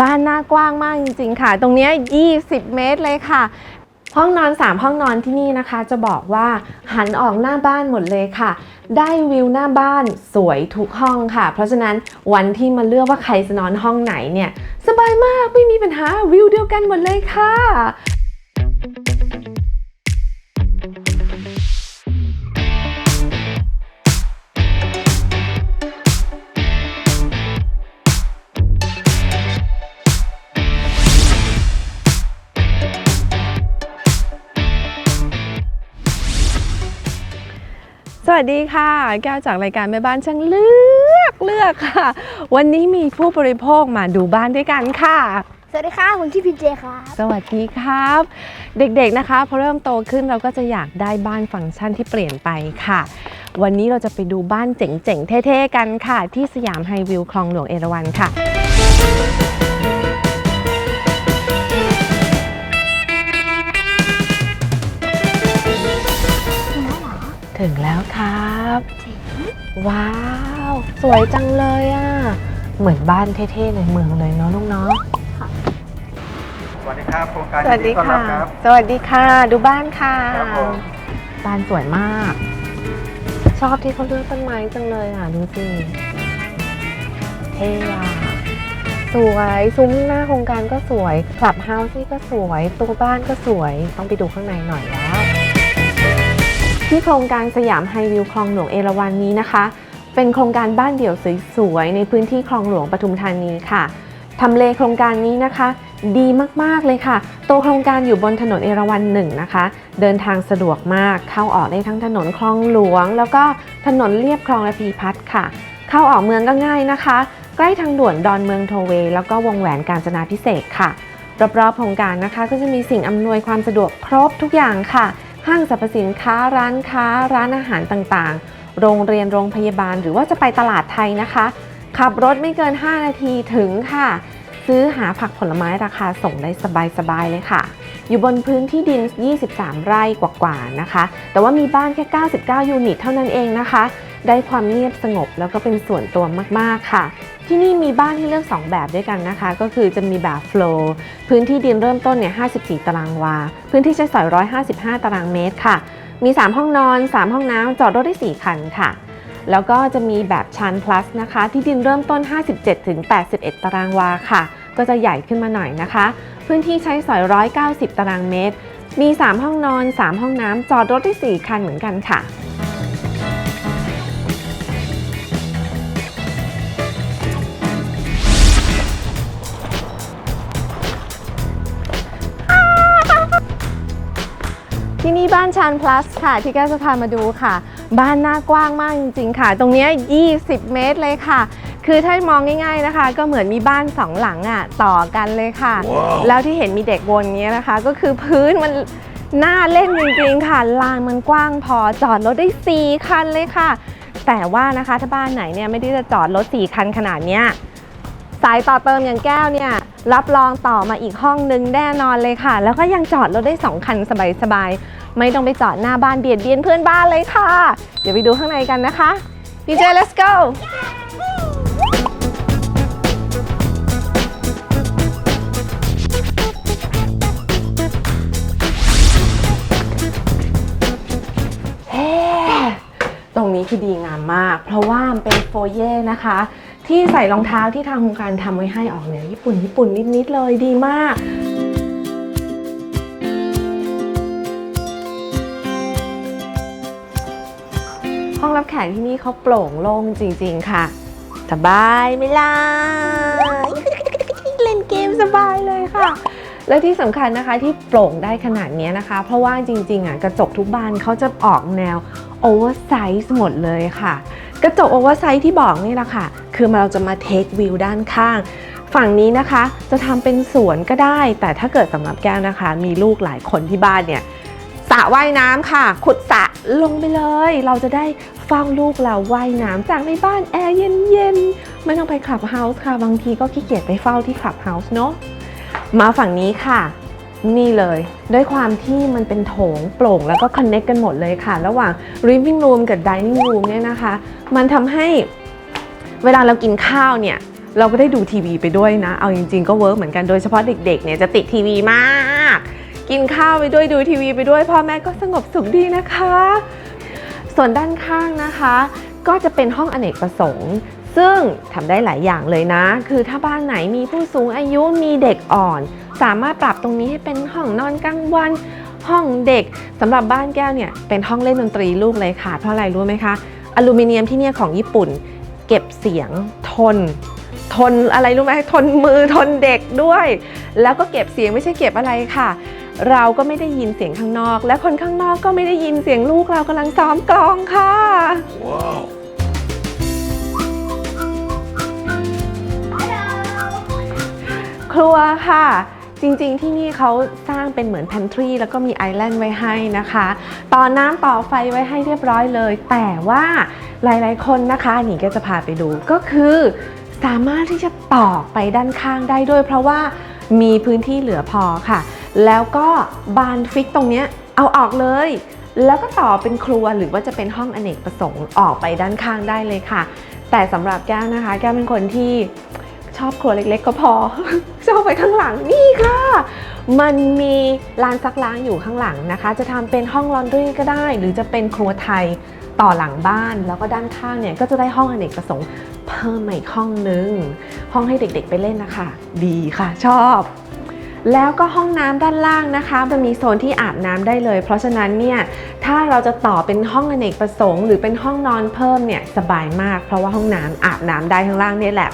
บ้านหน้ากว้างมากจริงๆค่ะ ตรงนี้ย20 เมตรเลยค่ะ ห้องนอน 3 ห้องนอนที่นี่นะคะ จะบอกว่าหันออกหน้าบ้านหมดเลยค่ะ ได้วิวหน้าบ้านสวยทุกห้องค่ะ เพราะฉะนั้นวันที่มาเลือกว่าใครจะนอนห้องไหนเนี่ย สบายมากไม่มีปัญหาวิวเดียวกันหมดเลยค่ะ วัสดีค่ะ แก้วจากรายการแม่บ้านช่างเลือกเลือกค่ะ วันนี้มีผู้บริโภคมาดูบ้านด้วยกันค่ะ สวัสดีครับผมชื่อพีเจครับ สวัสดีครับ เด็กๆนะคะพอเริ่มโตขึ้นเราก็จะอยากได้บ้านฟังก์ชันที่เปลี่ยนไปค่ะ วันนี้เราจะไปดูบ้านเจ๋งๆเท่ๆกันค่ะ ที่สยามไฮวิวคลองหลวงเอราวัณค่ะ ถึงแล้วครับ ว้าว สวยจังเลยอะ่ะ เหมือนบ้านเท่ๆในเมืองเลยเนาะลูกเนาะสวัสดีครับโครงการสวัสดียินต้อนค่ะรับครับสวัสดีค่ะ ดูบ้านค่ะครับผมบ้านสวยมาก ชอบที่เขาเลือกต้นไม้จังเลยอะ ดูสิเท่อะสวยซุ้มหน้าโครงการก็สวยคลับเฮาส์นี่ก็สวย ตัวบ้านก็สวย ต้องไปดูข้างในหน่อยแล้ว ที่โครงการสยามไฮวิวคลองหลวงเอราวัณนี้นะคะ เป็นโครงการบ้านเดี่ยวสวยๆในพื้นที่คลองหลวงปทุมธานีค่ะทำเลโครงการนี้นะคะ ดีมากๆเลยค่ะ ตัวโครงการอยู่บนถนนเอราวัณหนึ่งนะคะ เดินทางสะดวกมากเข้าออกได้ทั้งถนนคลองหลวง แล้วก็ถนนเลียบคลองระพีพัฒน์ค่ะ เข้าออกเมืองก็ง่ายนะคะ ใกล้ทางด่วนดอนเมืองโทเวย์แล้วก็วงแหวนกาญจนาพิเศษค่ะรอบๆโครงการนะคะ ก็จะมีสิ่งอำนวยความสะดวกครบทุกอย่างค่ะ ห้างสรรพสินค้าร้านค้า ร้านอาหารต่างๆ โรงเรียนโรงพยาบาล หรือว่าจะไปตลาดไทยนะคะ ขับรถไม่เกิน 5 นาทีถึงค่ะ ซื้อหาผักผลไม้ราคาส่งได้สบายๆเลยค่ะ อยู่บนพื้นที่ดิน 23 ไร่กว่าๆนะคะ แต่ว่ามีบ้านแค่ 99 ยูนิตเท่านั้นเองนะคะ ได้ความเงียบสงบแล้วก็เป็นส่วนตัวมากๆค่ะ ที่นี่มีบ้านให้เลือก 2 แบบด้วยกันนะคะ ก็คือจะมีแบบ flow พื้นที่ดินเริ่มต้นเนี่ย 54 ตารางวา พื้นที่ใช้สอย 155 ตารางเมตรค่ะ มี 3 ห้องนอน 3 ห้องน้ำจอดรถได้ 4 คันค่ะ แล้วก็จะมีแบบชัน plus นะคะ ที่ดินเริ่มต้น 57ถึง81 ตารางวาค่ะ ก็จะใหญ่ขึ้นมาหน่อยนะคะ พื้นที่ใช้สอย 190 ตารางเมตร มี 3 ห้องนอน 3 ห้องน้ำจอดรถได้ 4 คันเหมือนกันค่ะ ที่นี่บ้านชาน plus ค่ะ ที่แก้วจะพามาดูค่ะ บ้านหน้ากว้างมากจริงๆค่ะ ตรงเนี้ย20 เมตรเลยค่ะ คือถ้ามองง่าย ๆนะคะ ก็เหมือนมีบ้านสองหลังอะต่อกันเลยค่ะแล้วที่เห็นมีเด็กวนเนี้ยนะคะ ก็คือพื้นมันน่าเล่นจริงๆค่ะ ลานมันกว้างพอจอดรถได้ 4 คันเลยค่ะ แต่ว่านะคะถ้าบ้านไหนเนี่ยไม่ได้จะจอดรถ 4 คันขนาดเนี้ย สายต่อเติมอย่างแก้วเนี่ยรับรองต่อมาอีกห้องนึงแน่นอนเลยค่ะ แล้วก็ยังจอดรถได้ 2 คันสบายๆ ไม่ต้องไปจอดหน้าบ้านเบียดเบียนเพื่อนบ้านเลยค่ะ เดี๋ยวไปดูข้างในกันนะคะดีเจ let's go ตรงนี้คือดีงามมาก เพราะว่ามันเป็นโฟเย่นะคะ ที่ใส่รองเท้าที่ทางโครงการทำไว้ให้ออกแนวญี่ปุ่นญี่ปุ่นนิดๆเลยดีมาก ห้องรับแขกที่นี่เขาโปร่งโล่งจริง ๆ ค่ะ สบายไหม่ล่ะเล่นเกมสบายเลยค่ะแล้วที่สำคัญนะคะที่โปร่งได้ขนาดนี้นะคะ เพราะว่าจริงๆอะกระจกทุกบานเขาจะออกแนวโอเวอร์ไซส์หมดเลยค่ะ กระจกโอเวอร์ไซส์ที่บอกนี่แหละค่ะ คือเราจะมาเทควิวด้านข้าง ฝั่งนี้นะคะจะทำเป็นสวนก็ได้ แต่ถ้าเกิดสำหรับแก้วนะคะ มีลูกหลายคนที่บ้านเนี่ยสระว่ายน้ำค่ะ ขุดสระลงไปเลย เราจะได้เฝ้าลูกเราว่ายน้ำจากในบ้านแอร์เย็นๆ ไม่ต้องไปคลับเฮาส์ค่ะ บางทีก็ขี้เกียจไปเฝ้าที่คลับเฮาส์เนาะมาฝั่งนี้ค่ะ นี่เลย ด้วยความที่มันเป็นโถงโปร่งแล้วก็คอนเน็กกันหมดเลยค่ะ ระหว่าง living room กับ dining room เนี่ยนะคะ มันทำให้ เวลาเรากินข้าวเนี่ยเราก็ได้ดูทีวีไปด้วยนะ เอาจริง ๆ ก็เวิร์กเหมือนกัน โดยเฉพาะเด็กๆ เนี่ยจะติดทีวีมาก กินข้าวไปด้วยดูทีวีไปด้วยพ่อแม่ก็สงบสุขดีนะคะ ส่วนด้านข้างนะคะ ก็จะเป็นห้องอเนกประสงค์ ซึ่งทำได้หลายอย่างเลยนะ คือถ้าบ้านไหนมีผู้สูงอายุมีเด็กอ่อน สามารถปรับตรงนี้ให้เป็นห้องนอนกลางวัน ห้องเด็กสำหรับบ้านแก้วเนี่ยเป็นห้องเล่นดนตรีลูกเลยค่ะ เพราะอะไรรู้ไหมคะอลูมิเนียมที่เนี่ยของญี่ปุ่น เก็บเสียงทน ทนอะไรรู้ไหมทนมือทนเด็กด้วย แล้วก็เก็บเสียงไม่ใช่เก็บอะไรค่ะ เราก็ไม่ได้ยินเสียงข้างนอก และคนข้างนอกก็ไม่ได้ยินเสียงลูกเรากำลังซ้อมกลองค่ะครัวค่ะ จริงๆ ที่นี่เขาสร้างเป็นเหมือน pantry แล้วก็มีไอแลนด์ไว้ให้นะคะ ต่อน้ำต่อไฟไว้ให้เรียบร้อยเลย แต่ว่าหลายๆ คนนะคะหนิงก็จะพาไปดูก็คือสามารถที่จะต่อไปด้านข้างได้ด้วย เพราะว่ามีพื้นที่เหลือพอค่ะ แล้วก็บานฟิกตรงเนี้ยเอาออกเลย แล้วก็ต่อเป็นครัวหรือว่าจะเป็นห้องอเนกประสงค์ออกไปด้านข้างได้เลยค่ะ แต่สำหรับแก้วนะคะ แก้วเป็นคนที่ ชอบครัวเล็กๆ ก็พอ ชอบไปข้างหลังนี่ค่ะ มันมีลานซักล้างอยู่ข้างหลังนะคะ จะทำเป็นห้องลอนดรีก็ได้ หรือจะเป็นครัวไทยต่อหลังบ้าน แล้วก็ด้านข้างเนี่ยก็จะได้ห้องอเนกประสงค์เพิ่มมาอีกห้องนึง ห้องให้เด็กๆไปเล่นนะคะ ดีค่ะชอบ แล้วก็ห้องน้ำด้านล่างนะคะมันมีโซนที่อาบน้ำได้เลย เพราะฉะนั้นเนี่ยถ้าเราจะต่อเป็นห้องอเนกประสงค์ หรือเป็นห้องนอนเพิ่มเนี่ยสบายมาก เพราะว่าห้องน้ำอาบน้ำได้ข้างล่างนี่แหละ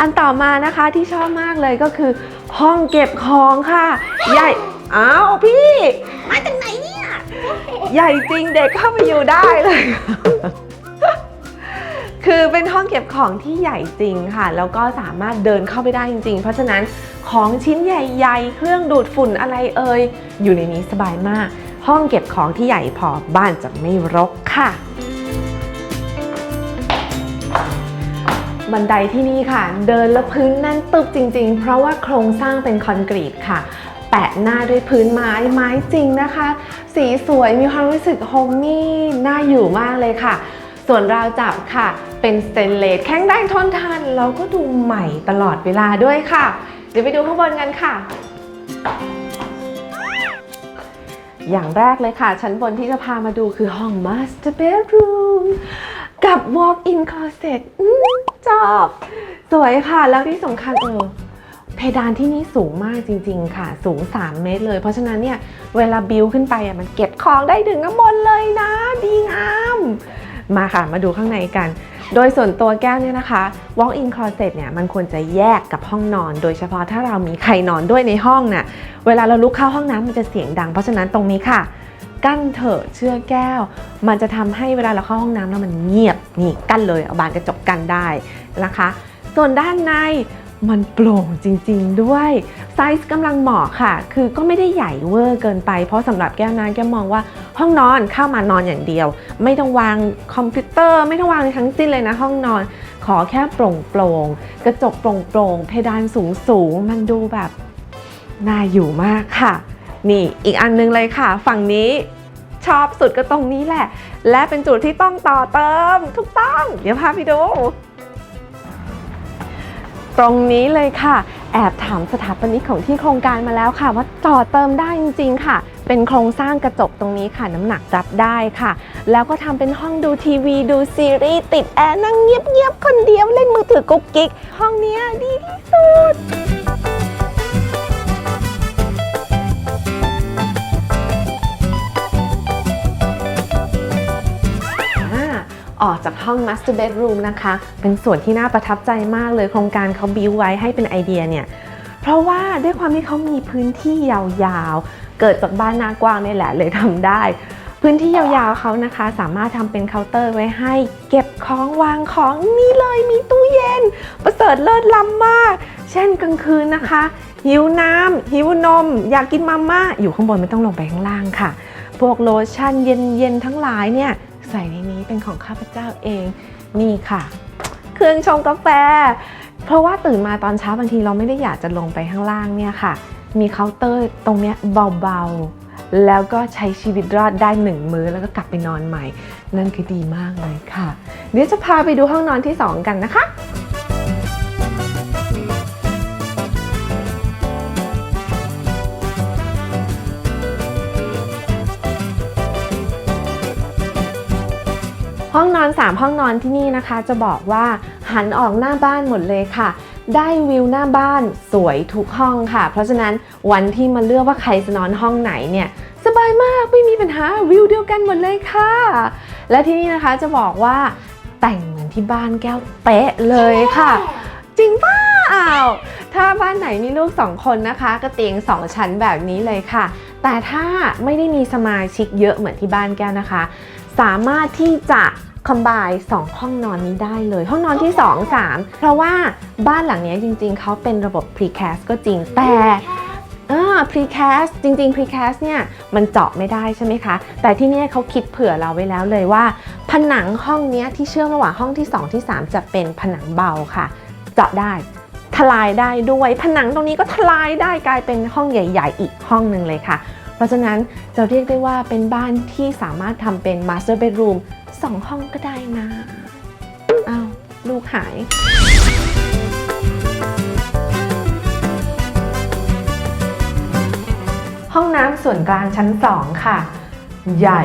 อันต่อมานะคะที่ชอบมากเลยก็คือ ห้องเก็บของค่ะ ใหญ่ อ้าวพี่ มาจากไหนเนี่ย ใหญ่จริงเด็กเข้าไปอยู่ได้เลย คือเป็นห้องเก็บของที่ใหญ่จริงค่ะ แล้วก็สามารถเดินเข้าไปได้จริง ๆ เพราะฉะนั้นของชิ้นใหญ่ ๆ เครื่องดูดฝุ่นอะไรเอ่ยอยู่ในนี้สบายมาก ห้องเก็บของที่ใหญ่พอบ้านจะไม่รกค่ะ บันไดที่นี่ค่ะ เดินแล้วพื้นแน่นตึบจริง ๆ เพราะว่าโครงสร้างเป็นคอนกรีตค่ะ แปะหน้าด้วยพื้นไม้ไม้จริงนะคะ สีสวยมีความรู้สึกโฮมมี่น่าอยู่มากเลยค่ะ ส่วนราวจับค่ะ เป็นสเตนเลสแข็งได้ทนทานแล้วก็ดูใหม่ตลอดเวลาด้วยค่ะ เดี๋ยวไปดูข้างบนกันค่ะอย่างแรกเลยค่ะ ชั้นบนที่จะพามาดูคือห้อง Master Bedroom กับ Walk-in Closet อืมชอบ สวยค่ะ แล้วที่สำคัญเออเพดานที่นี่สูงมากจริง ๆ ค่ะ สูง 3 เมตรเลย เพราะฉะนั้นเนี่ย เวลาบิวขึ้นไปอะมันเก็บของได้ถึงข้างบนเลยนะ ดีงาม มาค่ะ มาดูข้างในกัน โดยส่วนตัวแก้วเนี่ยนะคะ walk-in closet เนี่ยมันควรจะแยกกับห้องนอน โดยเฉพาะถ้าเรามีใครนอนด้วยในห้องน่ะ เวลาเราลุกเข้าห้องน้ำมันจะเสียงดัง เพราะฉะนั้นตรงนี้ค่ะ กั้นเถอะเชื่อแก้ว มันจะทำให้เวลาเราเข้าห้องน้ำแล้วมันเงียบนี่กั้นเลยเอาบานกระจกกันได้นะคะ ส่วนด้านในมันโปร่งจริงๆด้วยไซส์กำลังเหมาะค่ะ คือก็ไม่ได้ใหญ่เวอร์เกินไป เพราะสำหรับแก้วนะแก้วมองว่าห้องนอนเข้ามานอนอย่างเดียว ไม่ต้องวางคอมพิวเตอร์ไม่ต้องวางทั้งสิ้นเลยนะห้องนอน ขอแค่โปร่งโปร่งกระจกโปร่งโปร่งเพดานสูงสูงมันดูแบบน่าอยู่มากค่ะ นี่อีกอันนึงเลยค่ะ ฝั่งนี้ชอบสุดก็ตรงนี้แหละ และเป็นจุดที่ต้องต่อเติมถูกต้อง เดี๋ยวพาไปดู ตรงนี้เลยค่ะ แอบถามสถาปนิกของที่โครงการมาแล้วค่ะ ว่าต่อเติมได้จริง ๆ ค่ะ เป็นโครงสร้างกระจกตรงนี้ค่ะ น้ำหนักรับได้ค่ะ แล้วก็ทำเป็นห้องดูทีวีดูซีรีส์ติดแอร์นั่งเงียบๆคนเดียวเล่นมือถือกุ๊กกิ๊กห้องเนี้ยดีที่สุด ออกจากห้อง Master Bedroom นะคะ เป็นส่วนที่น่าประทับใจมากเลยโครงการเขาบิวไว้ให้เป็นไอเดียเนี่ย เพราะว่าด้วยความที่เขามีพื้นที่ยาวๆ เกิดจากบ้านนากว้างนี่แหละเลยทำได้ พื้นที่ยาวๆเขานะคะ สามารถทำเป็นเคาน์เตอร์ไว้ให้เก็บของวางของนี่เลยมีตู้เย็น ประเสริฐเลิศล้ำมาก เช่นกลางคืนนะคะ หิวน้ำหิวนม อยากกินมาม่าอยู่ข้างบนไม่ต้องลงไปข้างล่างค่ะพวกโลชั่นเย็นๆทั้งหลายเนี่ย ใส่ในนี้เป็นของข้าพเจ้าเองนี่ค่ะ เครื่องชงกาแฟ เพราะว่าตื่นมาตอนเช้าบางทีเราไม่ได้อยากจะลงไปข้างล่างเนี่ยค่ะ มีเคาน์เตอร์ตรงเนี้ยเบาๆ แล้วก็ใช้ชีวิตรอดได้หนึ่งมื้อแล้วก็กลับไปนอนใหม่ นั่นคือดีมากเลยค่ะ เดี๋ยวจะพาไปดูห้องนอนที่ 2 กันนะคะ ห้องนอน 3 ห้องนอนที่นี่นะคะ จะบอกว่าหันออกหน้าบ้านหมดเลยค่ะ ได้วิวหน้าบ้านสวยทุกห้องค่ะ เพราะฉะนั้นวันที่มาเลือกว่าใครจะนอนห้องไหนเนี่ยสบายมากไม่มีปัญหาวิวเดียวกันหมดเลยค่ะ และที่นี่นะคะจะบอกว่าแต่งเหมือนที่บ้านแก้วเป๊ะเลยค่ะ จริงเปล่าวถ้าบ้านไหนมีลูกสองคนนะคะ ก็เตียงสองชั้นแบบนี้เลยค่ะ แต่ถ้าไม่ได้มีสมาชิกเยอะเหมือนที่บ้านแก้วนะคะ สามารถที่จะคอมบาย2ห้องนอนนี้ได้เลย ห้องนอนที่ 2 3 เพราะว่าบ้านหลังนี้จริงๆ เขาเป็นระบบ precast ก็จริงแต่อ่า precast จริง ๆ precast เนี่ยมันเจาะไม่ได้ใช่ไหมคะ แต่ที่เนี่ยเขาคิดเผื่อเราไว้แล้วเลยว่า ผนังห้องเนี้ยที่เชื่อมระหว่างห้องที่ 2 ที่ 3 จะเป็นผนังเบาค่ะ เจาะได้ทลายได้ด้วย ผนังตรงนี้ก็ทลายได้กลายเป็นห้องใหญ่ ๆ อีกห้องหนึ่งเลยค่ะ เพราะฉะนั้นจะเรียกได้ว่าเป็นบ้านที่สามารถทำเป็น master bedroom สองห้องก็ได้นะอ้าวลูกหายห้องน้ำส่วนกลางชั้น2ค่ะ ใหญ่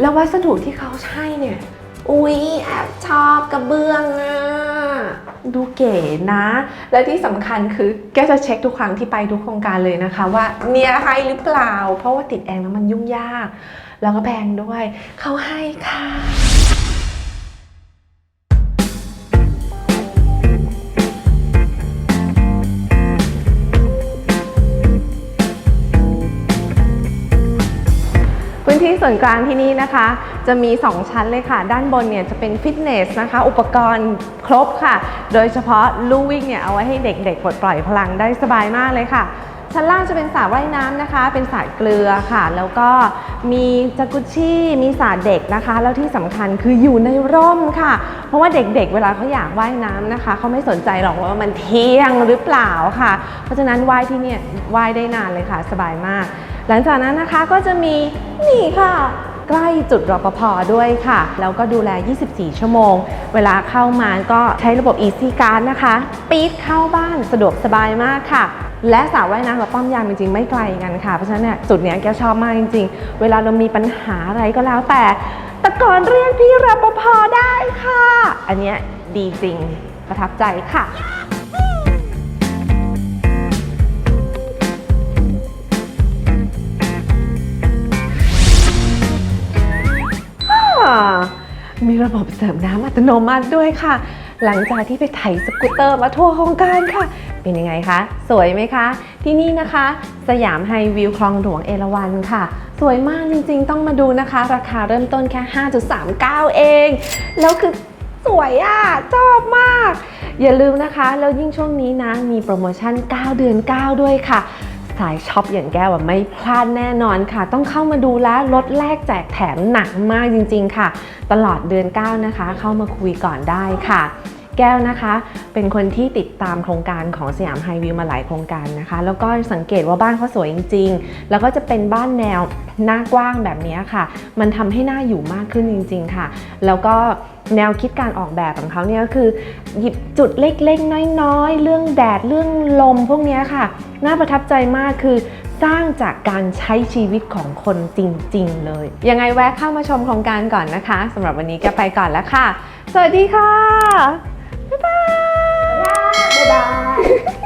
แล้ววัสดุที่เขาใช้เนี่ย อุ๊ยแอบชอบกระเบื้องอะ ดูเก๋นะ และที่สำคัญคือแกจะเช็คทุกครั้งที่ไปทุกโครงการเลยนะคะ ว่าเนี่ยให้หรือเปล่า เพราะว่าติดแอร์แล้วมันยุ่งยาก แล้วก็แพงด้วย เขาให้ค่ะ ที่ส่วนกลางที่นี่นะคะ จะมี 2 ชั้นเลยค่ะ ด้านบนเนี่ยจะเป็นฟิตเนสนะคะ อุปกรณ์ครบค่ะ โดยเฉพาะลู่วิ่งเนี่ยเอาไว้ให้เด็กๆปลดปล่อยพลังได้สบายมากเลยค่ะ ชั้นล่างจะเป็นสระว่ายน้ำนะคะ เป็นสระเกลือค่ะ แล้วก็มีจากุชชี่ มีสระเด็กนะคะ แล้วที่สำคัญคืออยู่ในร่มค่ะ เพราะว่าเด็กๆ เวลาเขาอยากว่ายน้ำนะคะเขาไม่สนใจหรอกว่ามันเที่ยงหรือเปล่าค่ะ เพราะฉะนั้นว่ายที่เนี่ยว่ายได้นานเลยค่ะ สบายมาก หลังจากนั้นนะคะก็จะมีนี่ค่ะ ใกล้จุดรปภด้วยค่ะ แล้วก็ดูแล 24 ชั่วโมง เวลาเข้ามาก็ใช้ระบบ Easy Card นะคะ ปี๊ดเข้าบ้านสะดวกสบายมากค่ะและสระว่ายน้ำกับป้อมยามจริงๆไม่ไกลกันค่ะ เพราะฉะนั้นเนี่ยจุดเนี้ยแกชอบมากจริงๆ เวลาเรามีปัญหาอะไรก็แล้วแต่ตะโกอนเรียกพี่รปภได้ค่ะ อันเนี้ยดีจริงประทับใจค่ะ มีระบบเสริมน้ำอัตโนมัติด้วยค่ะ หลังจากที่ไปไถสกูตเตอร์มาทั่วโครงการค่ะ เป็นยังไงคะ สวยไหมคะ ที่นี่นะคะ สยามไฮวิวคลองหลวงเอราวันค่ะ สวยมากจริงๆ ต้องมาดูนะคะ ราคาเริ่มต้นแค่ 5.39 เอง แล้วคือสวยอะ ชอบมาก อย่าลืมนะคะ แล้วยิ่งช่วงนี้นะ มีโปรโมชั่น 9 เดือน 9 ด้วยค่ะ สายช็อปอย่างแก้วไม่พลาดแน่นอนค่ะ ต้องเข้ามาดูแลวลดแลกแจกแถมหนักมากจริง ๆ ค่ะ ตลอดเดือน 9 นะคะ เข้ามาคุยก่อนได้ค่ะแก้วนะคะ เป็นคนที่ติดตามโครงการของสยามไฮวิวมาหลายโครงการนะคะ แล้วก็สังเกตว่าบ้านเขาสวยจริง ๆ แล้วก็จะเป็นบ้านแนวหน้ากว้างแบบนี้ค่ะ มันทำให้หน้าอยู่มากขึ้นจริง ๆ ค่ะ แล้วก็ แนวคิดการออกแบบของเขาเนี่ยก็คือ หยิบจุดเล็กๆ น้อยๆ เรื่องแดดเรื่องลมพวกนี้ค่ะ น่าประทับใจมากคือสร้างจากการใช้ชีวิตของคนจริงๆ เลย ยังไงแวะเข้ามาชมโครงการก่อนนะคะสำหรับวันนี้ก็ไปก่อนแล้วค่ะ สวัสดีค่ะ บ๊ายบาย บ๊ายบาย